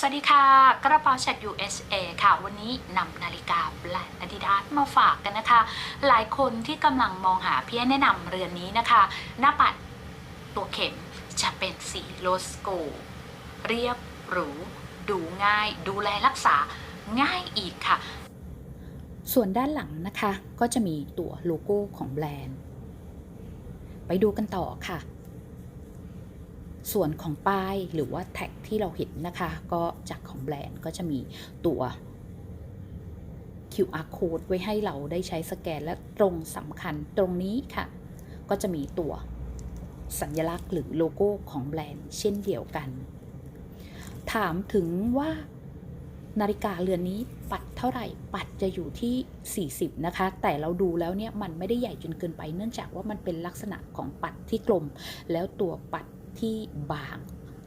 สวัสดีค่ะ กระเป๋าแชท USA ค่ะ วันนี้นำนาฬิกาแบรนด์ Adidas มาฝากกันนะคะ หลายคนที่กำลังมองหาพี่แนะนำเรือนนี้นะคะ หน้าปัดตัวเข็มจะเป็นสีโลสโก เรียบหรู ดูง่าย ดูแลรักษาง่ายอีกค่ะ ส่วนด้านหลังนะคะ ก็จะมีตัวโลโก้ของแบรนด์ ไปดูกันต่อค่ะ ส่วนของป้ายหรือว่าแท็กที่เราเห็นนะคะ ก็จากของแบรนด์ก็จะมีตัว QR code ไว้ให้เราได้ใช้สแกนและตรงสำคัญตรงนี้ค่ะ ก็จะมีตัวสัญลักษณ์หรือโลโก้ของแบรนด์เช่นเดียวกัน ถามถึงว่านาฬิกาเรือนนี้ปัดเท่าไหร่ ปัดจะอยู่ที่ 40 นะคะ แต่เราดูแล้วเนี่ยมันไม่ได้ใหญ่จนเกินไป เนื่องจากว่ามันเป็นลักษณะของปัดที่กลม แล้วตัวปัด ที่บาง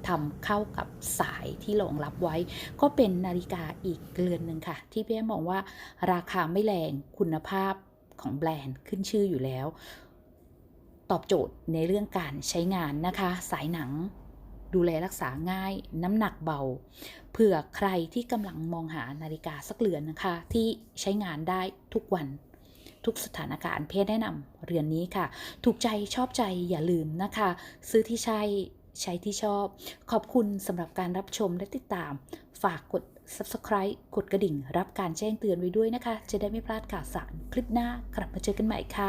ทำเข้ากับสายที่รองรับไว้ ก็เป็นนาฬิกาอีกเรือนหนึ่งค่ะ ที่พี่แอมมองว่าราคาไม่แรงคุณภาพของแบรนด์ขึ้นชื่ออยู่แล้ว ตอบโจทย์ในเรื่องการใช้งานนะคะ สายหนังดูแลรักษาง่าย น้ำหนักเบา เผื่อใครที่กำลังมองหานาฬิกาสักเรือนนะคะ ที่ใช้งานได้ทุกวัน ทุกสถานการณ์เพศแนะนำเรือนนี้ค่ะ ถูกใจชอบใจอย่าลืมนะคะ ซื้อที่ใช่ใช้ที่ชอบ ขอบคุณสำหรับการรับชมและติดตาม ฝากกด subscribe กดกระดิ่ง รับการแจ้งเตือนไว้ด้วยนะคะ จะได้ไม่พลาดข่าวสารคลิปหน้ากลับมาเจอกันใหม่ค่ะ